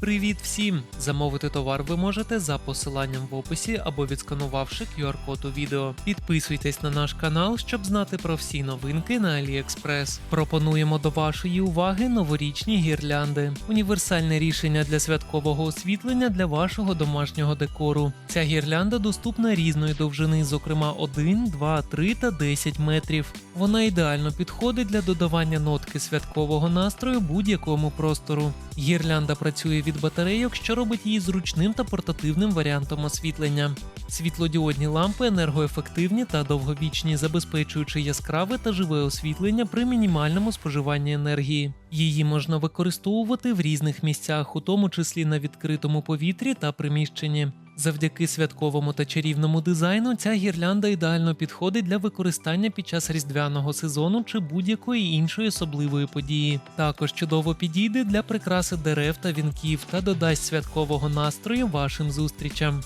Привіт всім! Замовити товар ви можете за посиланням в описі або відсканувавши QR-код у відео. Підписуйтесь на наш канал, щоб знати про всі новинки на AliExpress. Пропонуємо до вашої уваги новорічні гірлянди, універсальне рішення для святкового освітлення для вашого домашнього декору. Ця гірлянда доступна різної довжини, зокрема 1, 2, 3 та 10 метрів. Вона ідеально підходить для додавання нотки святкового настрою будь-якому простору. Гірлянда працює від батарейок, що робить її зручним та портативним варіантом освітлення. Світлодіодні лампи енергоефективні та довговічні, забезпечуючи яскраве та живе освітлення при мінімальному споживанні енергії. Її можна використовувати в різних місцях, у тому числі на відкритому повітрі та приміщенні. Завдяки святковому та чарівному дизайну ця гірлянда ідеально підходить для використання під час різдвяного сезону чи будь-якої іншої особливої події. Також чудово підійде для прикраси дерев та вінків та додасть святкового настрою вашим зустрічам.